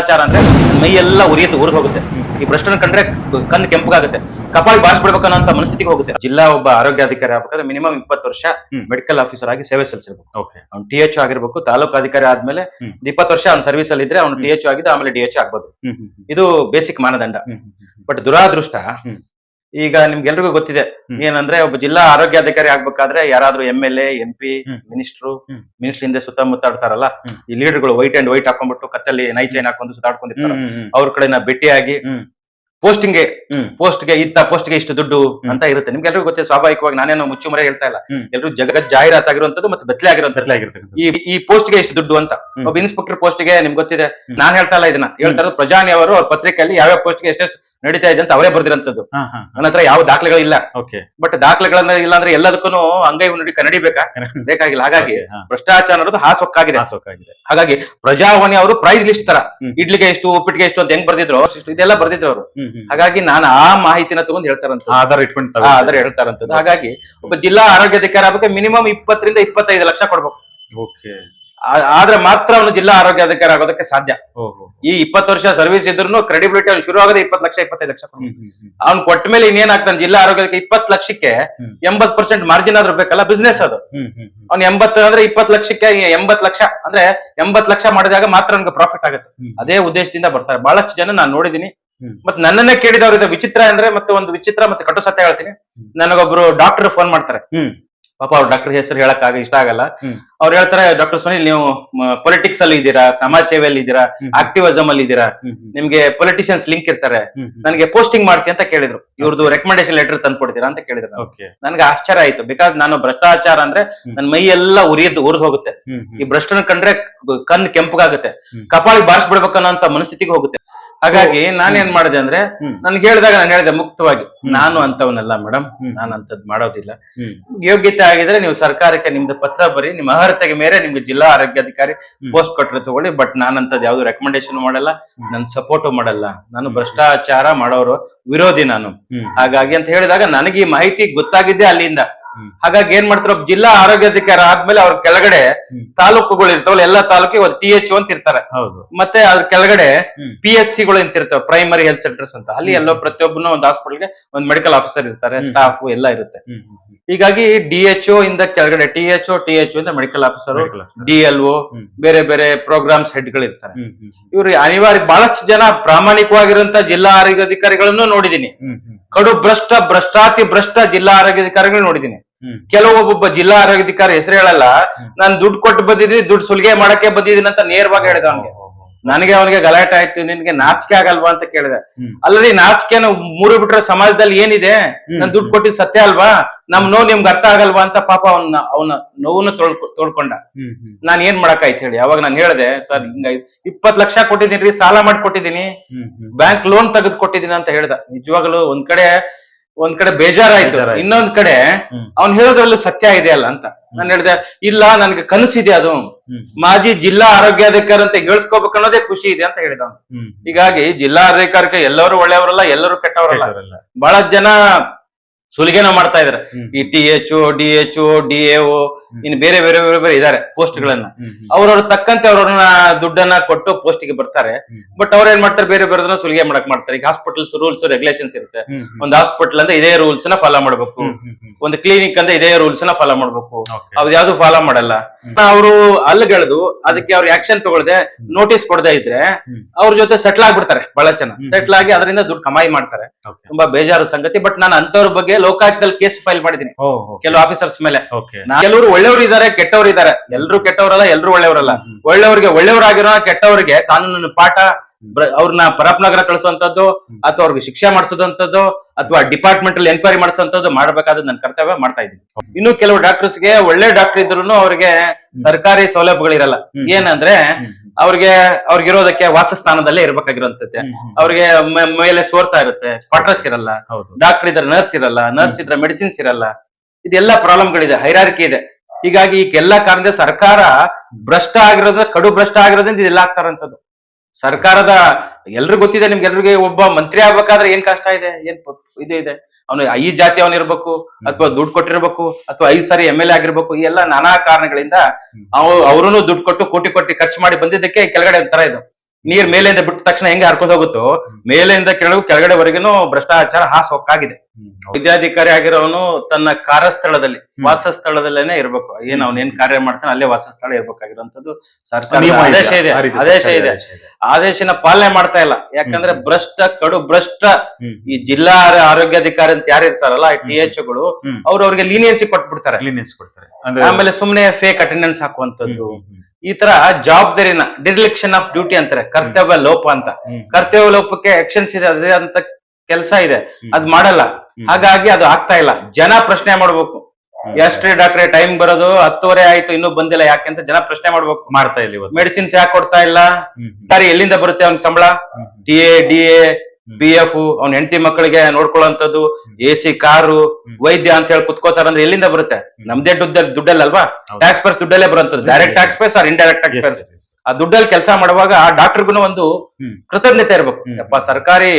ಭ್ರಷ್ಟಾಚಾರ ಅಂದ್ರೆ ಮೈ ಎಲ್ಲ ಉರಿಯುತ್ತೆ ಊರಿಗೆ ಹೋಗುತ್ತೆ. ಈ ಭ್ರಷ್ಟನ ಕಂಡ್ರೆ ಕಣ್ಣು ಕೆಂಪಗಾಗುತ್ತೆ. ಕಪಾಳಿ ಬಾರಿಸ್ಬಿಡ್ಬೇಕು ಅಂತ ಮನಸ್ಥಿತಿಗೆ ಹೋಗುತ್ತೆ. ಜಿಲ್ಲಾ ಒಬ್ಬ ಆರೋಗ್ಯಾಧಿಕಾರಿ ಆಗ್ಬೇಕಾದ್ರೆ ಮಿನಿಮಮ್ ಇಪ್ಪತ್ತು ವರ್ಷ ಮೆಡಿಕಲ್ ಆಫೀಸರ್ ಆಗಿ ಸೇವೆ ಸಲ್ಲಿಸಿರ್ಬೇಕು ಓಕೆ. ಅವ್ನು ಟಿ ಎಚ್ ಆಗಿರ್ಬೇಕು ತಾಲೂಕು ಅಧಿಕಾರಿ ಆದ್ಮೇಲೆ. ಇಪ್ಪತ್ತು ವರ್ಷ ಅವ್ನ ಸರ್ವಿಸ್ ಅಲ್ಲಿ ಇದ್ರೆ ಅವ್ನು ಟಿ ಎಚ್ ಆಗಿದ್ದು ಆಮೇಲೆ ಡಿ ಎಚ್ ಆಗ್ಬೋದು. ಇದು ಬೇಸಿಕ್ ಮಾನದಂಡ. ಬಟ್ ದುರಾದೃಷ್ಟ. ಈಗ ನಿಮ್ಗೆಲ್ರಿಗೂ ಗೊತ್ತಿದೆ. ಏನಂದ್ರೆ ಒಬ್ಬ ಜಿಲ್ಲಾ ಆರೋಗ್ಯಾಧಿಕಾರಿ ಆಗ್ಬೇಕಾದ್ರೆ ಯಾರಾದ್ರೂ M L A M P. Minister. Minister ಹಿಂದೆ ಸುತ್ತಮುತ್ತಾಡ್ತಾರಲ್ಲ ಆಡ್ತಾರಲ್ಲ ಈ ಲೀಡರ್ಗಳು ವೈಟ್ ಅಂಡ್ ವೈಟ್ ಹಾಕೊಂಡ್ಬಿಟ್ಟು ಕತ್ತಲ್ಲಿ ನೈ ಚೈನ್ ಹಾಕೊಂಡು ಸುತ್ತಾಡ್ಕೊಂಡಿರ್ತಾರ. ಅವ್ರ ಕಡೆ ನಾ ಭೇಟಿಯಾಗಿ ಹ್ಮ್. ಪೋಸ್ಟಿಂಗ್ ಇತ್ತ ಪೋಸ್ಟ್ಗೆ ಇಷ್ಟು ದುಡ್ಡು ಅಂತ ಇರುತ್ತೆ. ನಿಮ್ಗೆ ಎಲ್ರಿಗೂ ಗೊತ್ತೇ ಸ್ವಾಭಾವಿಕವಾಗಿ ನಾನೇನು ಮುಚ್ಚುಮರೆ ಹೇಳ್ತಾ ಇಲ್ಲ. ಎಲ್ಲರೂ ಜಗತ್ ಜಾಹೀರಾತಾಗಿರುವಂತದ್ದು ಮತ್ತೆ ಬೆತ್ತಲೆ ಆಗಿರುವಂತದ್ದು. ಈ ಈ ಪೋಸ್ಟ್ಗೆ ಇಷ್ಟು ದುಡ್ಡು ಅಂತ. ಒಬ್ಬ ಇನ್ಸ್ಪೆಕ್ಟರ್ ಪೋಸ್ಟ್ಗೆ ನಿಮ್ಗೆ ಗೊತ್ತಿದೆ. ನಾನು ಹೇಳ್ತಾ ಇಲ್ಲ ಇದನ್ನ. ಹೇಳ್ತಾ ಇರೋದು ಪ್ರಜಾನಿ ಅವರು ಅವ್ರ ಪತ್ರಿಕೆಯಲ್ಲಿ ಯಾವ್ಯಾವ ಪೋಸ್ಟ್ಗೆ ಎಷ್ಟೆಷ್ಟು ನಡೀತಾ ಇದೆ ಅಂತ ಅವರೇ ಬರ್ದಿರಂತದ್ದು ನನ್ನ ಹತ್ರ ಯಾವ ದಾಖಲೆಗಳು ಇಲ್ಲ. ಓಕೆ. ಬಟ್ ದಾಖಲೆಗಳನ್ನ ಇಲ್ಲ ಅಂದ್ರೆ ಎಲ್ಲದಕ್ಕೂ ಅಂಗೈ ನೋಡಿ ಕನ್ನಡಿ ಬೇಕಾ? ಬೇಕಾಗಿಲ್ಲ. ಹಾಗಾಗಿ. ಭ್ರಷ್ಟಾಚಾರ ಅನ್ನೋದು ಹಾಸೊಕ್ಕಾಗಿದೆ. ಹಾಗಾಗಿ ಪ್ರಜಾವಾಣಿ ಅವರು ಪ್ರೈಸ್ ಲಿಸ್ಟ್ ತರ. ಇಡ್ಲಿಗೆ ಎಷ್ಟು ಉಪ್ಪಿಟ್ಟಿಗೆ ಎಷ್ಟು ಅಂತ ಹೆಂಗ್ ಬರ್ದಿದ್ರು? ಇದೆಲ್ಲ ಬರ್ದಿದ್ರು ಅವರು. ಹಾಗಾಗಿ ನಾನು ಆ ಮಾಹಿತಿನ ತಗೊಂಡು ಹೇಳ್ತಾರಂತ ಆಧಾರ ಇಟ್ಕೊಂಡು ಆ, ಅದರ ಹೇಳ್ತಾರಂತದ್ದು. ಹಾಗಾಗಿ ಒಬ್ಬ ಜಿಲ್ಲಾ ಆರೋಗ್ಯಾಧಿಕಾರಿ ಆಗ್ಬೇಕು ಮಿನಿಮಮ್ ಇಪ್ಪತ್ತರಿಂದ ಇಪ್ಪತ್ತೈದು ಲಕ್ಷ ಕೊಡ್ಬೇಕು. ಓಕೆ. ಆದ್ರೆ ಮಾತ್ರ ಅವನು ಜಿಲ್ಲಾ ಆರೋಗ್ಯಾಧಿಕಾರಿ ಆಗೋದಕ್ಕೆ ಸಾಧ್ಯ. ಈ ಇಪ್ಪತ್ತು ವರ್ಷ ಸರ್ವಿಸ್ ಇದ್ರು ಕ್ರೆಡಿಬಿಲಿಟಿ ಅವ್ನು ಶುರು ಆಗೋದೇ ಇಪ್ಪತ್ತು ಲಕ್ಷ ಇಪ್ಪತ್ತೈದು ಲಕ್ಷ ಅವ್ನು ಕೊಟ್ಟ ಮೇಲೆ ಇನ್ನೇನಾಗ್ತಾನೆ ಜಿಲ್ಲಾ ಆರೋಗ್ಯಕ್ಕೆ ಇಪ್ಪತ್ತು ಲಕ್ಷಕ್ಕೆ. ಎಂಬತ್ ಪರ್ಸೆಂಟ್ ಮಾರ್ಜಿನ್ ಆದ್ರೂ ಬೇಕಲ್ಲ ಬಿಸ್ನೆಸ್ ಅದು. ಅವ್ನು ಎಂಬತ್ತು ಅಂದ್ರೆ ಇಪ್ಪತ್ತು ಲಕ್ಷಕ್ಕೆ ಎಂಬತ್ ಲಕ್ಷ ಅಂದ್ರೆ ಎಂಬತ್ ಲಕ್ಷ ಮಾಡಿದಾಗ ಮಾತ್ರ ನನ್ಗೆ ಪ್ರಾಫಿಟ್ ಆಗುತ್ತೆ. ಅದೇ ಉದ್ದೇಶದಿಂದ ಬರ್ತಾರೆ. ಬಹಳಷ್ಟು ಜನ ನಾನು ನೋಡಿದೀನಿ. ಹ್ಮ್. ನನ್ನನ್ನ ಕೇಳಿದವ್ರು ಇದೆ ವಿಚಿತ್ರ ಅಂದ್ರೆ ಮತ್ತೆ ಒಂದು ವಿಚಿತ್ರ ಮತ್ತೆ ಕಟು ಸತ್ಯ ಹೇಳ್ತೀನಿ. ನನಗೊಬ್ರು ಡಾಕ್ಟರ್ ಫೋನ್ ಮಾಡ್ತಾರೆ. ಪಾಪ ಅವ್ರು ಡಾಕ್ಟರ್ ಹೆಸರು ಹೇಳಕ್ ಆಗ ಇಷ್ಟ ಆಗಲ್ಲ. ಅವ್ರು ಹೇಳ್ತಾರೆ ಡಾಕ್ಟರ್ ಸುನಿಲ್ ನೀವು ಪೊಲಿಟಿಕ್ಸ್ ಅಲ್ಲಿ ಇದ್ದೀರಾ ಸಮಾಜ ಸೇವೆಯಲ್ಲಿ ಇದ್ದೀರಾ. ಆಕ್ಟಿವಿಸಮ್ ಅಲ್ಲಿ ಇದ್ದೀರಾ? ನಿಮ್ಗೆ ಪೊಲಿಟಿಷಿಯನ್ಸ್ ಲಿಂಕ್ ಇರ್ತಾರೆ. ನನಗೆ ಪೋಸ್ಟಿಂಗ್ ಮಾಡಿಸಿ ಅಂತ ಕೇಳಿದ್ರು. ಇವ್ರದ್ದು ರೆಕಮೆಂಡೇಶನ್ ಲೆಟರ್ ತಂದು ಕೊಡ್ತೀರಾ ಅಂತ ಕೇಳಿದ್ರು ನನ್ಗೆ ಆಶ್ಚರ್ಯ ಆಯ್ತು. ಬಿಕಾಸ್ ನಾನು ಭ್ರಷ್ಟಾಚಾರ ಅಂದ್ರೆ. ನನ್ನ ಮೈ ಎಲ್ಲ ಉರಿಯದ್ದು ಉರಿದು ಹೋಗುತ್ತೆ. ಈ ಭ್ರಷ್ಟನ ಕಂಡ್ರೆ ಕಣ್ ಕೆಂಪಗಾಗುತ್ತೆ. ಕಪಾಳಿ ಬಾರಿಸ್ಬಿಡ್ಬೇಕನ್ನೋ ಅಂತ ಮನಸ್ಥಿತಿಗೆ ಹೋಗುತ್ತೆ. ಹಾಗಾಗಿ ನಾನೇನ್ ಮಾಡಿದೆ ಅಂದ್ರೆ. ನನ್ಗೆ ಹೇಳಿದಾಗ ನಾನು ಹೇಳಿದೆ ಮುಕ್ತವಾಗಿ ನಾನು ಅಂತವನಲ್ಲ ಮೇಡಮ್. ನಾನು ಅಂತದ್ ಮಾಡೋದಿಲ್ಲ ಯೋಗ್ಯತೆ ಆಗಿದ್ರೆ ನೀವು ಸರ್ಕಾರಕ್ಕೆ ನಿಮ್ದು ಪತ್ರ ಬರಿ ನಿಮ್ಮ ಅರ್ಹತೆಗೆ ಮೇರೆ ನಿಮ್ಗೆ ಜಿಲ್ಲಾ ಆರೋಗ್ಯಾಧಿಕಾರಿ. ಪೋಸ್ಟ್ ಕೊಟ್ಟರೆ ತಗೊಳ್ಳಿ ಬಟ್ ನಾನಂತದ್ ಯಾವ್ದು ರೆಕಮೆಂಡೇಶನ್ ಮಾಡಲ್ಲ. ನನ್ ಸಪೋರ್ಟ್ ಮಾಡಲ್ಲ ನಾನು ಭ್ರಷ್ಟಾಚಾರ ಮಾಡೋರು ವಿರೋಧಿ ನಾನು ಹಾಗಾಗಿ ಅಂತ ಹೇಳಿದಾಗ ನನಗೆ ಈ ಮಾಹಿತಿ ಗೊತ್ತಾಗಿದ್ದೆ ಅಲ್ಲಿಂದ. ಹಾಗಾಗಿ ಏನ್ ಮಾಡ್ತಾರೆ ಜಿಲ್ಲಾ ಆರೋಗ್ಯಾಧಿಕಾರಿ ಆದ್ಮೇಲೆ ಅವ್ರ ಕೆಳಗಡೆ. ತಾಲೂಕುಗಳು ಇರ್ತಾವಲ್ಲ ಎಲ್ಲಾ ತಾಲೂಕಿಗೆ ಒಂದು ಟಿ ಎಚ್ ಅಂತ ಇರ್ತಾರೆ. ಹೌದು. ಮತ್ತೆ ಅದ್ರ ಕೆಳಗಡೆ. ಪಿ ಎಚ್ ಸಿಗಳು ಅಂತ ಇರ್ತಾವೆ ಪ್ರೈಮರಿ ಹೆಲ್ತ್ ಸೆಂಟರ್ಸ್ ಅಂತ. ಅಲ್ಲಿ ಎಲ್ಲೋ ಪ್ರತಿಯೊಬ್ಬನು ಒಂದು ಹಾಸ್ಪಿಟಲ್ಗೆ ಒಂದು ಮೆಡಿಕಲ್ ಆಫೀಸರ್ ಇರ್ತಾರೆ. ಸ್ಟಾಫ್ ಎಲ್ಲ ಇರುತ್ತೆ. ಹೀಗಾಗಿ ಡಿ ಎಚ್ ಇಂದ ಕೆಳಗಡೆ ಟಿ ಎಚ್ ಟಿ ಎಚ್ ಇಂದ medical officer D L O ಬೇರೆ ಬೇರೆ ಪ್ರೋಗ್ರಾಮ್ಸ್ ಹೆಡ್ಗಳು ಇರ್ತಾರೆ. ಹ್ಮ್ ಹ್ಮ್ ಇವ್ರು ಅನಿವಾರ್ಯ ಬಹಳಷ್ಟು ಜನ ಪ್ರಾಮಾಣಿಕವಾಗಿರುವಂತ ಜಿಲ್ಲಾ ಆರೋಗ್ಯಾಧಿಕಾರಿಗಳನ್ನು ನೋಡಿದೀನಿ. ಹ್ಮ್ ಹ್ಮ್. ಕಡು ಭ್ರಷ್ಟ ಭ್ರಷ್ಟಾತಿ ಭ್ರಷ್ಟ ಜಿಲ್ಲಾ ಆರೋಗ್ಯಾಧಿಕಾರಿಗಳು ನೋಡಿದೀನಿ ಕೆಲವೊಬ್ಬೊಬ್ಬ ಜಿಲ್ಲಾ ಆರೋಗ್ಯಾಧಿಕಾರಿ ಹೆಸರು ಹೇಳಲ್ಲ. ನಾನು ದುಡ್ಡು ಕೊಟ್ಟು ಬಂದಿದ್ದೀನಿ ದುಡ್ಡು ಸುಲಿಗೆ ಮಾಡಕ್ಕೆ ಬಂದಿದ್ದೀನಿ ಅಂತ ನೇರವಾಗಿ ಹೇಳಿದ ಅವನಿಗೆ ನನಗೆ ಅವನಿಗೆ ಗಲಾಟೆ ಆಯ್ತು ನಿನ್ಗೆ ನಾಚಿಕೆ ಆಗಲ್ವಾ ಅಂತ ಕೇಳಿದೆ. ಅಲ್ಲರಿ ನಾಚಿಕೆನ ಮೂರು ಬಿಟ್ರೆ ಸಮಾಜದಲ್ಲಿ ಏನಿದೆ. ನಾನು ದುಡ್ಡು ಕೊಟ್ಟಿದ್ ಸತ್ಯ ಅಲ್ವಾ? ನಮ್ ನೋವು ನಿಮ್ಗೆ ಅರ್ಥ ಆಗಲ್ವಾ ಅಂತ ಪಾಪ ಅವನ್ನ ಅವನ ನೋವನ್ನ ತೊಳ್ಕೊ ತೊಳ್ಕೊಂಡ. ನಾನ್ ಏನ್ ಮಾಡಕ್ಕಾಯ್ತು ಹೇಳಿ? ಅವಾಗ ನಾನು ಹೇಳಿದೆ ಸರ್ ಹಿಂಗ ಇಪ್ಪತ್ ಲಕ್ಷ ಕೊಟ್ಟಿದ್ದೀನಿ ಸಾಲ ಮಾಡಿ ಕೊಟ್ಟಿದ್ದೀನಿ ಬ್ಯಾಂಕ್ ಲೋನ್ ತೆಗೆದು ಕೊಟ್ಟಿದ್ದೀನಿ ಅಂತ ಹೇಳ್ದ. ನಿಜವಾಗ್ಲೂ ಒಂದ್ ಕಡೆ ಒಂದ್ ಕಡೆ ಬೇಜಾರಾಯ್ತು. ಇನ್ನೊಂದ್ ಕಡೆ. ಅವ್ನ್ ಹೇಳೋದ್ರಲ್ಲಿ ಸತ್ಯ ಇದೆ ಅಲ್ಲ ಅಂತ ನಾನು ಹೇಳಿದೆ ಇಲ್ಲ ನನ್ಗೆ ಕನಸಿದೆ ಅದು ಮಾಜಿ ಜಿಲ್ಲಾ ಆರೋಗ್ಯಾಧಿಕಾರಿ ಅಂತ ಹೇಳ್ಸ್ಕೋಬೇಕು ಅನ್ನೋದೇ ಖುಷಿ ಇದೆ ಅಂತ ಹೇಳಿದ ಅವ್ನು. ಹೀಗಾಗಿ ಜಿಲ್ಲಾ ಅಧಿಕಾರಕ್ಕೆ ಎಲ್ಲರೂ ಒಳ್ಳೆಯವರಲ್ಲ ಎಲ್ಲರೂ ಕೆಟ್ಟವರಲ್ಲ. ಬಹಳ ಜನ ಸುಲಿಗೆನ ಮಾಡ್ತಾ ಇದಾರೆ. ಈ T H O D H O D A ಇನ್ನು ಬೇರೆ ಬೇರೆ ಬೇರೆ ಬೇರೆ ಇದಾರೆ ಪೋಸ್ಟ್ ಗಳನ್ನ ಅವ್ರವ್ರ ತಕ್ಕಂತೆ ಅವ್ರನ್ನ ದುಡ್ಡನ್ನ ಕೊಟ್ಟು ಪೋಸ್ಟ್ಗೆ ಬರ್ತಾರೆ ಬಟ್ ಅವ್ರ ಏನ್ ಮಾಡ್ತಾರೆ? ಬೇರೆ ಬೇರೆದನ್ನ ಸುಲಿಗೆ ಮಾಡಕ್ ಮಾಡ್ತಾರೆ. ಈಗ ಹಾಸ್ಪಿಟಲ್ಸ್ ರೂಲ್ಸ್ ರೆಗ್ಯುಲೇಷನ್ಸ್ ಇರುತ್ತೆ. ಒಂದು ಹಾಸ್ಪಿಟಲ್ ಅಂದ್ರೆ ಇದೇ ರೂಲ್ಸ್ನ ಫಾಲೋ ಮಾಡ್ಬೇಕು. ಒಂದು ಕ್ಲಿನಿಕ್ ಅಂದ್ರೆ ಇದೇ ರೂಲ್ಸ್ನ ಫಾಲೋ ಮಾಡ್ಬೇಕು. ಅವ್ರು ಯಾವ್ದು ಫಾಲೋ ಮಾಡಲ್ಲ. ಅವರು ಅಲ್ಗಳೆದು ಅದಕ್ಕೆ ಅವ್ರು ಆಕ್ಷನ್ ತಗೊಳ್ದೆ ನೋಟಿಸ್ ಕೊಡದೆ ಇದ್ರೆ. ಅವ್ರ ಜೊತೆ ಸೆಟ್ಲ್ ಆಗ್ಬಿಡ್ತಾರೆ ಬಹಳ ಜನ. ಸೆಟ್ಲ್ ಆಗಿ ಅದರಿಂದ ದುಡ್ಡು ಕಮಾಯಿ ಮಾಡ್ತಾರೆ. ತುಂಬಾ ಬೇಜಾರು ಸಂಗತಿ. ಬಟ್ ನಾನು ಅಂತವ್ರ ಬಗ್ಗೆ ಲೋಕಾಯುಕ್ತದಲ್ಲಿ ಕೇಸ್ ಫೈಲ್ ಮಾಡಿದೀನಿ ಕೆಲವು ಆಫೀಸರ್ಸ್ ಮೇಲೆ. ಕೆಲವರು ಒಳ್ಳೆಯವರು ಇದ್ದಾರೆ ಕೆಟ್ಟವರು ಇದ್ದಾರೆ ಎಲ್ಲರೂ ಕೆಟ್ಟವರಲ್ಲ ಎಲ್ಲರೂ ಒಳ್ಳೆಯವರಲ್ಲ. ಒಳ್ಳೆಯವರಿಗೆ ಒಳ್ಳೆಯವರಾಗಿರೋ ಕೆಟ್ಟವರಿಗೆ ಕಾನೂನಿನ ಪಾಠ ಅವ್ರನ್ನ ಪರಪ್ನಗರ ಕಳಿಸುವಂತದ್ದು ಅಥವಾ ಅವ್ರಿಗೆ ಶಿಕ್ಷೆ ಮಾಡಿಸೋದಂತದ್ದು ಅಥವಾ ಡಿಪಾರ್ಟ್ಮೆಂಟ್ ಅಲ್ಲಿ ಎನ್ಕ್ವೈರಿ ಮಾಡಿಸುವಂತದ್ದು ಮಾಡಬೇಕಾದ ನನ್ನ ಕರ್ತವ್ಯ ಮಾಡ್ತಾ ಇದ್ದೀನಿ. ಇನ್ನು ಕೆಲವು ಡಾಕ್ಟರ್ಸ್ಗೆ ಒಳ್ಳೆ ಡಾಕ್ಟರ್ ಇದ್ರು ಅವ್ರಿಗೆ ಸರ್ಕಾರಿ ಸೌಲಭ್ಯಗಳಿರಲ್ಲ. ಏನಂದ್ರೆ. ಅವ್ರಿಗೆ ಅವ್ರಿಗಿರೋದಕ್ಕೆ ವಾಸಸ್ಥಾನದಲ್ಲೇ ಹ್ಮ್. ಅವ್ರಿಗೆ ಮೇಲೆ ಸೋರ್ತಾ ಇರುತ್ತೆ. ಕ್ವಾರ್ಟರ್ಸ್ ಇರಲ್ಲ. ಡಾಕ್ಟರ್ ಇದ್ರೆ ನರ್ಸ್ ಇರಲ್ಲ ನರ್ಸ್ ಇದ್ರೆ ಮೆಡಿಸಿನ್ಸ್ ಇರಲ್ಲ. ಇದೆಲ್ಲ ಪ್ರಾಬ್ಲಮ್ಗಳಿದೆ ಹೈರಾರಿಕೆ ಇದೆ. ಹೀಗಾಗಿ ಈ ಎಲ್ಲ ಕಾರಣದಿಂದ ಸರ್ಕಾರ ಭ್ರಷ್ಟ ಆಗಿರೋದ್ರ ಕಡು ಭ್ರಷ್ಟ ಆಗಿರೋದ್ರಿಂದ ಇದೆಲ್ಲ ಆಗ್ತಾರಂತದ್ದು ಸರ್ಕಾರದ ಎಲ್ರಿಗೂ ಗೊತ್ತಿದೆ ನಿಮ್ಗೆ ಎಲ್ರಿಗೆ ಒಬ್ಬ ಮಂತ್ರಿ ಆಗ್ಬೇಕಾದ್ರೆ ಏನ್ ಕಷ್ಟ ಇದೆ ಏನ್ ಇದೆ ಇದು. ಅವನು ಈ ಜಾತಿ ಅವನ್ ಇರ್ಬೇಕು ಅಥವಾ ದುಡ್ಡು ಕೊಟ್ಟಿರ್ಬೇಕು ಅಥವಾ ಐದು ಸಾರಿ ಎಂ ಎಲ್ ಎ ಆಗಿರ್ಬೇಕು ಈ ಎಲ್ಲ ನಾನಾ ಕಾರಣಗಳಿಂದ ಅವ್ ಅವ್ರೂ ದುಡ್ಡು ಕೊಟ್ಟು ಕೋಟಿ ಕೋಟಿ ಖರ್ಚು ಮಾಡಿ ಬಂದಿದ್ದಕ್ಕೆ ಕೆಳಗಡೆ ಒಂಥರ ಇದು. ನೀರ್ ಮೇಲಿಂದ ಬಿಟ್ಟ ತಕ್ಷಣ ಹೆಂಗೆ ಹರ್ಕೊಂಡೋಗುತ್ತೋ ಹೋಗುತ್ತೋ ಮೇಲಿಂದ ಕೆಳಗು ಕೆಳಗಡೆವರೆಗೂ ಭ್ರಷ್ಟಾಚಾರ ಹಾಸ್ ಹೊಕ್ಕಾಗಿದೆ. ವಿದ್ಯಾಧಿಕಾರಿ ಆಗಿರೋನು ತನ್ನ ಕಾರ್ಯಸ್ಥಳದಲ್ಲಿ ವಾಸಸ್ಥಳದಲ್ಲೇನೆ ಇರ್ಬೇಕು. ಏನ್ ಅವ್ನ ಏನ್ ಕಾರ್ಯ ಮಾಡ್ತಾನೆ ಅಲ್ಲೇ ವಾಸಸ್ಥಳ ಇರ್ಬೇಕಾಗಿರುವಂತದ್ದು ಸರ್ಕಾರ. ಆದೇಶ ಇದೆ. ಆದೇಶ ಇದೆ. ಆದೇಶನ ಪಾಲನೆ ಮಾಡ್ತಾ ಇಲ್ಲ. ಯಾಕಂದ್ರೆ. ಭ್ರಷ್ಟ ಕಡು ಭ್ರಷ್ಟ ಈ ಜಿಲ್ಲಾ ಆರೋಗ್ಯಾಧಿಕಾರಿ ಅಂತ ಯಾರು ಇರ್ತಾರಲ್ಲ ಟಿ ಎಚ್ಗಳು. ಅವ್ರು ಅವ್ರಿಗೆ ಲೀನಿಯನ್ಸಿ ಕೊಟ್ಬಿಡ್ತಾರೆ. ಲೀನಿಯನ್ಸ್ ಕೊಡ್ತಾರೆ. ಆಮೇಲೆ ಸುಮ್ನೆ ಫೇಕ್ ಅಟೆಂಡೆನ್ಸ್ ಹಾಕುವಂತದ್ದು ಈ ತರ ಜವಾಬ್ದಾರಿನ ಡಿರ್ಲಿಕ್ಷನ್ ಆಫ್ ಡ್ಯೂಟಿ ಅಂತಾರೆ. ಕರ್ತವ್ಯ ಲೋಪ ಅಂತ. ಕರ್ತವ್ಯ ಲೋಪಕ್ಕೆ ಆಕ್ಷನ್ಸ್ ಇದೆ. ಅದೇ ಅಂತ ಕೆಲಸ ಇದೆ. ಅದ್ ಮಾಡಲ್ಲ. ಹಾಗಾಗಿ ಅದು ಆಗ್ತಾ ಇಲ್ಲ. ಜನ ಪ್ರಶ್ನೆ ಮಾಡ್ಬೇಕು. ಎಷ್ಟೇ ಎಷ್ಟ್ರಿ ಡಾಕ್ಟ್ರೆ ಟೈಮ್ ಬರೋದು ಹತ್ತುವರೆ ಆಯ್ತು ಇನ್ನೂ ಬಂದಿಲ್ಲ ಯಾಕೆ ಅಂತ ಜನ ಪ್ರಶ್ನೆ ಮಾಡ್ಬೇಕು. ಮಾಡ್ತಾ ಇಲ್ಲ ಮೆಡಿಸಿನ್ಸ್ ಯಾಕೆ ಕೊಡ್ತಾ ಇಲ್ಲ? ಸರಿ ಎಲ್ಲಿಂದ ಬರುತ್ತೆ ಅವ್ನ ಸಂಬಳ? D A D A B F ಅವ್ನ ಹೆಂಡತಿ ಮಕ್ಕಳಿಗೆ ನೋಡ್ಕೊಳ್ಳೋಂಥದ್ದು ಎ ಸಿ ಕಾರು ವೈದ್ಯ ಅಂತ ಹೇಳಿ ಕುತ್ಕೋತಾರ ಅಂದ್ರೆ ಎಲ್ಲಿಂದ ಬರುತ್ತೆ? ನಮ್ದೇ ದುಡ್ಡ ದುಡ್ಡಲ್ಲಲ್ವಾ. ಟ್ಯಾಕ್ಸ್ ಪೇಸ್ ದುಡ್ಡಲ್ಲೇ ಬರುವಂತದ್ದು direct tax pays or indirect tax yes. ಆ ದುಡ್ಡಲ್ಲಿ ಕೆಲಸ ಮಾಡುವಾಗ ಆ ಡಾಕ್ಟರ್ಗೂ ಒಂದು ಕೃತಜ್ಞತೆ ಇರಬೇಕು. ಯಪ್ಪ ಸರ್ಕಾರಿ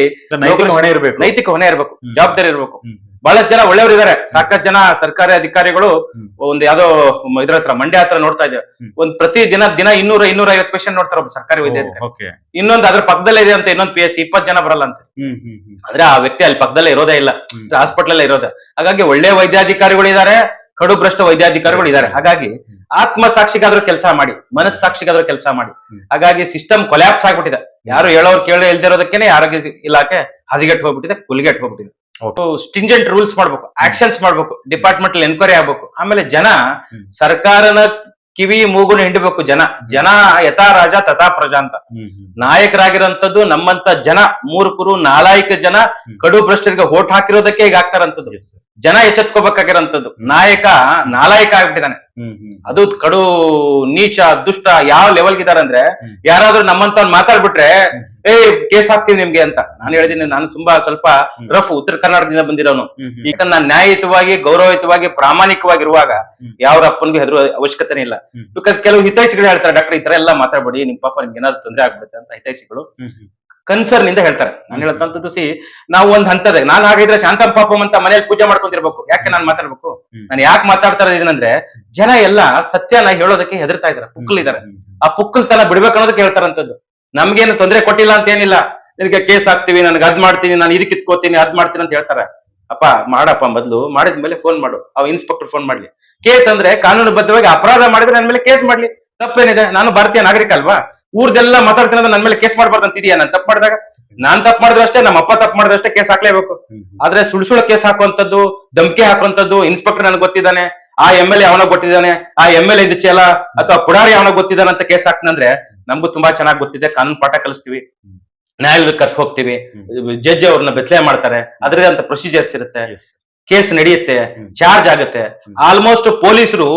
ನೈತಿಕ ಹೊಣೆ ಇರಬೇಕು. ನೈತಿಕ ಹೊಣೆ ಇರ್ಬೇಕು. ಜವಾಬ್ದಾರಿ ಇರಬೇಕು. ಬಹಳಷ್ಟು ಜನ ಒಳ್ಳೆಯವರು ಇದಾರೆ ಸಾಕಷ್ಟು ಜನ ಸರ್ಕಾರಿ ಅಧಿಕಾರಿಗಳು ಒಂದು ಯಾವ್ದೋ ಇದ್ರ ಹತ್ರ ಮಂಡ್ಯ ಹತ್ರ ನೋಡ್ತಾ ಇದ್ದೇವೆ ಹ್ಮ್. ಒಂದ್ ಪ್ರತಿ ದಿನ ದಿನ ಇನ್ನೂರ ಇನ್ನೂರ ಐವತ್ತು ಪೇಷಂಟ್ ನೋಡ್ತಾರೆ ಸರ್ಕಾರಿ ವೈದ್ಯ ಇನ್ನೊಂದು ಅದ್ರ ಪಕ್ಕದಲ್ಲೇ ಇದೆ ಅಂತ ಇನ್ನೊಂದು ಪಿ ಎಚ್ ಇಪ್ಪತ್ತು ಜನ ಬರಲ್ಲ ಅಂತ. ಆದ್ರೆ ಆ ವ್ಯಕ್ತಿ ಅಲ್ಲಿ ಪಕ್ಕದಲ್ಲೇ ಇರೋದೇ ಇಲ್ಲ. ಹಾಸ್ಪಿಟಲ್ ಅಲ್ಲೇ ಇರೋದೇ. ಹಾಗಾಗಿ ಒಳ್ಳೆ ವೈದ್ಯಾಧಿಕಾರಿಗಳು ಇದಾರೆ ಕಡು ಭ್ರಷ್ಟ ವೈದ್ಯಾಧಿಕಾರಿಗಳು ಇದ್ದಾರೆ. ಹಾಗಾಗಿ ಆತ್ಮ ಸಾಕ್ಷಿಗಾದ್ರೂ ಕೆಲಸ ಮಾಡಿ ಮನಸ್ ಸಾಕ್ಷಿಗಾದ್ರೂ ಕೆಲಸ ಮಾಡಿ. ಹಾಗಾಗಿ ಸಿಸ್ಟಮ್ ಕೊಲ್ಯಾಪ್ಸ್ ಆಗ್ಬಿಟ್ಟಿದೆ. ಯಾರು ಹೇಳೋರು ಕೇಳಿ ಇಲ್ದಿರೋದಕ್ಕೇನೆ ಆರೋಗ್ಯ ಇಲಾಖೆ ಹದಿಗೆಟ್ಟು ಹೋಗ್ಬಿಟ್ಟಿದೆ ಕುಲ್ಗೆಟ್ ಹೋಗ್ಬಿಟ್ಟಿದೆ. ಸ್ಟಿಂಜೆಂಟ್ ರೂಲ್ಸ್ ಮಾಡ್ಬೇಕು ಆಕ್ಷನ್ಸ್ ಮಾಡ್ಬೇಕು ಡಿಪಾರ್ಟ್ಮೆಂಟ್ ಎನ್ಕ್ವೈರಿ ಆಗ್ಬೇಕು. ಆಮೇಲೆ ಜನ ಸರ್ಕಾರನ ಕಿವಿ ಮೂಗುನ ಹಿಂಡಬೇಕು ಜನ. ಜನ ಯಥಾ ರಾಜ ತಥಾ ಪ್ರಜಾ ಅಂತ. ನಾಯಕರಾಗಿರೋಂಥದ್ದು ನಮ್ಮಂತ ಜನ ಮೂರ್ಖರು ನಾಲಾಯಕ ಜನ ಕಡು ಭ್ರಷ್ಟರಿಗೆ ಓಟ್ ಹಾಕಿರೋದಕ್ಕೆ ಈಗ sir. ಜನ ಎಚ್ಚೆತ್ಕೋಬೇಕಾಗಿರೋಂಥದ್ದು. ನಾಯಕ ನಾಲಾಯಕ ಆಗ್ಬಿಟ್ಟಿದ್ದಾನೆ. ಅದು ಕಡು ನೀಚ ದುಷ್ಟ ಯಾವ ಲೆವೆಲ್ಗಿದ್ದಾರೆ ಅಂದ್ರೆ. ಯಾರಾದ್ರೂ ನಮ್ಮಂತ ಮಾತಾಡ್ಬಿಟ್ರೆ ಏಯ್ ಏ ಕೇಸ್ ಹಾಕ್ತೀವಿ ನಿಮ್ಗೆ ಅಂತ. ನಾನು ಹೇಳಿದೀನಿ ನಾನು ತುಂಬಾ ಸ್ವಲ್ಪ ರಫ್ ಉತ್ತರ ಕರ್ನಾಟಕದಿಂದ ಬಂದಿರೋನು. ಈಗ ನಾನು ನ್ಯಾಯಯುತವಾಗಿ ಗೌರವಯುತವಾಗಿ ಪ್ರಾಮಾಣಿಕವಾಗಿರುವಾಗ ಇರುವಾಗ ಯಾವ ಅಪ್ಪನಿಗೂ ಹೆದರುವ ಅವಶ್ಯಕತೆ ಇಲ್ಲ. ಬಿಕಾಸ್ ಕೆಲವು ಹಿತೈಷಿಗಳು ಹೇಳ್ತಾರೆ ಡಾಕ್ಟರ್ ಈ ತರ ಎಲ್ಲ ಮಾತಾಡ್ಬೇಡಿ ನಿಮ್ ಪಾಪ ನಿಮ್ಗೆ ಏನಾದ್ರು ತೊಂದರೆ ಆಗ್ಬಿಡುತ್ತೆ ಅಂತ ಹಿತೈಷಿಗಳು. ಕನ್ಸರ್ನ್ ಇಂದ ಹೇಳ್ತಾರೆ. ನಾನು ಹೇಳ್ತಂತದ್ದು ಸಿ ನಾವು ಒಂದ್ ಹಂತದ ನಾನು ಹಾಗಿದ್ರೆ ಶಾಂತಂ ಪಾಪಂ ಅಂತ ಮನೇಲಿ ಪೂಜೆ ಮಾಡ್ಕೊಂತಿರ್ಬೇಕು ಯಾಕೆ ನಾನು ಮಾತಾಡ್ಬೇಕು. ನಾನು ಯಾಕೆ ಮಾತಾಡ್ತಾ ಇದನ್ನಂದ್ರೆ ಜನ ಎಲ್ಲ ಸತ್ಯನ ಹೇಳೋದಕ್ಕೆ ಹೆದರ್ತಾ ಇದಾರೆ. ಪುಕ್ಕಲಿದ್ದಾರೆ ಆ ಪುಕ್ಕಲ್ತನ ಬಿಡ್ಬೇಕು ಅನ್ನೋದಕ್ಕೆ ಹೇಳ್ತಾರಂತದ್ದು ನಮ್ಗೇನು ತೊಂದರೆ ಕೊಟ್ಟಿಲ್ಲ ಅಂತ ಏನಿಲ್ಲ ನಿನಗೆ ಕೇಸ್ ಹಾಕ್ತಿವಿ ನನಗೆ ಅದ್ ಮಾಡ್ತೀನಿ ನಾನು ಇದಕ್ಕೆ ಇತ್ಕೋತೀನಿ ಅದ್ ಮಾಡ್ತೀನಿ ಅಂತ ಹೇಳ್ತಾರೆ. ಅಪ್ಪ ಮಾಡಪ್ಪ ಮೊದ್ಲು ಮಾಡಿದ್ಮೇಲೆ ಫೋನ್ ಮಾಡು. ಅವ್ ಇನ್ಸ್ಪೆಕ್ಟರ್ ಫೋನ್ ಮಾಡ್ಲಿ. ಕೇಸ್ ಅಂದ್ರೆ ಕಾನೂನುಬದ್ಧವಾಗಿ ಅಪರಾಧ ಮಾಡಿದ್ರೆ ನನ್ನ ಮೇಲೆ ಕೇಸ್ ಮಾಡ್ಲಿ. ತಪ್ಪೇನಿದೆ ನಾನು ಭಾರತೀಯ ನಾಗರಿಕ ಅಲ್ವಾ? ಊರ್ದೆಲ್ಲ ಮಾತಾಡ್ತೀನಿ ಅಂದ್ರೆ ನನ್ನ ಮೇಲೆ ಕೇಸ್ ಮಾಡ್ಬಾರ್ದು ಅಂತ ಇದೆಯಾ ನಾನು ತಪ್ಪು ಮಾಡಿದಾಗ ನಾನ್ ತಪ್ಪು ಮಾಡಿದ್ರು ಅಷ್ಟೇ ನಮ್ಮ ಅಪ್ಪ ತಪ್ಪು ಮಾಡಿದ್ರು ಅಷ್ಟೇ ಕೇಸ್ ಹಾಕ್ಲೇಬೇಕು. ಆದ್ರೆ ಸುಳ್ ಸುಳ್ಳು ಕೇಸ್ ಹಾಕುವಂತದ್ದು ಧಮಕಿ ಹಾಕುವಂತದ್ದು ಇನ್ಸ್ಪೆಕ್ಟರ್ ನನಗೆ ಗೊತ್ತಿದ್ದಾನೆ ಆ ಎಂ ಎಲ್ ಎ ಅವನ ಗೊತ್ತಿದ್ದಾನೆ ಆ ಎಂ ಎಲ್ ಎ ಚೇಲ ಅಥವಾ ಪುಡಾರಿ ಅವನ ಗೊತ್ತಿದ್ದಾನೆ ಅಂತ ಕೇಸ್ ಹಾಕ್ತಂದ್ರೆ ನಮಗೂ ತುಂಬಾ ಚೆನ್ನಾಗಿ ಗೊತ್ತಿದೆ ಕಾನೂನು ಪಾಠ ಕಲಿಸ್ತೀವಿ ನ್ಯಾಯಾಲಯಕ್ಕೆ ಕರ್ಕ್ ಹೋಗ್ತೀವಿ ಜಡ್ಜ್ ಅವ್ರನ್ನ ಬೆತ್ತಲೆ ಮಾಡ್ತಾರೆ ಅದರದೇ ಅಂತ ಪ್ರೊಸೀಜರ್ಸ್ ಇರುತ್ತೆ. ಕೇಸ್ ನಡೆಯುತ್ತೆ ಚಾರ್ಜ್ ಆಗುತ್ತೆ. ಆಲ್ಮೋಸ್ಟ್ ಪೊಲೀಸರು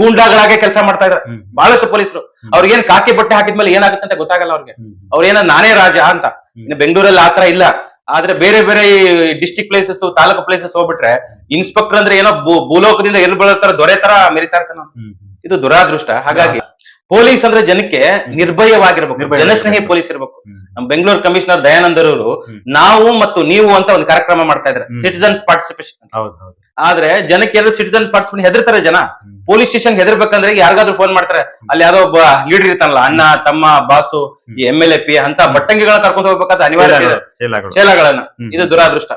ಗೂಂಡಾಗಳಾಗೆ ಕೆಲಸ ಮಾಡ್ತಾ ಇದ್ದಾರೆ. ಬಹಳಷ್ಟು ಪೊಲೀಸರು. ಅವ್ರಿಗೇನ್ ಕಾಕಿ ಬಟ್ಟೆ ಹಾಕಿದ್ಮೇಲೆ ಏನಾಗುತ್ತೆ ಅಂತ ಗೊತ್ತಾಗಲ್ಲ ಅವ್ರಿಗೆ. ಅವ್ರೇನ ನಾನೇ ರಾಜ ಅಂತ. ಬೆಂಗಳೂರಲ್ಲಿ ಆತರ ಇಲ್ಲ. ಆದ್ರೆ ಬೇರೆ ಬೇರೆ ಈ ಡಿಸ್ಟಿಕ್ ಪ್ಲೇಸಸ್ ತಾಲೂಕು ಪ್ಲೇಸಸ್ ಹೋಗ್ಬಿಟ್ರೆ ಇನ್ಸ್ಪೆಕ್ಟರ್ ಅಂದ್ರೆ ಏನೋ ಭೂಲೋಕದಿಂದ ಎಲ್ಲಿ ಬೀಳ್ತಾರ ದೊರೆ ತರ ಮೆರಿತಾ ಇರ್ತಾನೆ ಇದು ದುರಾದೃಷ್ಟ. ಹಾಗಾಗಿ ಪೊಲೀಸ್ ಅಂದ್ರೆ ಜನಕ್ಕೆ ನಿರ್ಭಯವಾಗಿರ್ಬೇಕು. ಜನಸ್ನೇಹಿ ಪೊಲೀಸ್ ಇರ್ಬೇಕು. ನಮ್ ನಮ್ಮ ಬೆಂಗಳೂರು ಕಮಿಷನರ್ ದಯಾನಂದರವರು ಹ್ಮ್. ನಾವು ಮತ್ತು ನೀವು ಅಂತ ಒಂದು ಕಾರ್ಯಕ್ರಮ ಮಾಡ್ತಾ ಇದ್ರೆ ಸಿಟಿಸನ್ ಸಿಟಿಸನ್ಸ್ ಪಾರ್ಟಿಸಿಪೇಷನ್ ಆದ್ರೆ ಜನಕ್ಕೆ ಎಲ್ಲ ಸಿಟಿಸನ್ ಪಾರ್ಟಿಸಿಪೇಷನ್ ಹೆದರ್ತಾರೆ ಜನ? ಪೊಲೀಸ್ ಸ್ಟೇಷನ್ ಹೆದರ್ಬೇಕಂದ್ರೆ ಯಾರಿಗಾದ್ರೂ ಫೋನ್ ಮಾಡ್ತಾರೆ. ಅಲ್ಲಿ ಯಾವ್ದೋ ಒಬ್ಬ ಲೀಡರ್ ಇರ್ತಾನಲ್ಲ ಅಣ್ಣ ತಮ್ಮ ಬಾಸು ಈ ಎಂ ಎಲ್ ಎ ಪಿ ಅಂತ ಬಟ್ಟಂಗಿಗಳ ಕರ್ಕೊಂಡು ಹೋಗ್ಬೇಕಾದ್ರೆ ಅನಿವಾರ್ಯ ಚೇಲಗಳನ್ನ. ಇದು ದುರಾದೃಷ್ಟ.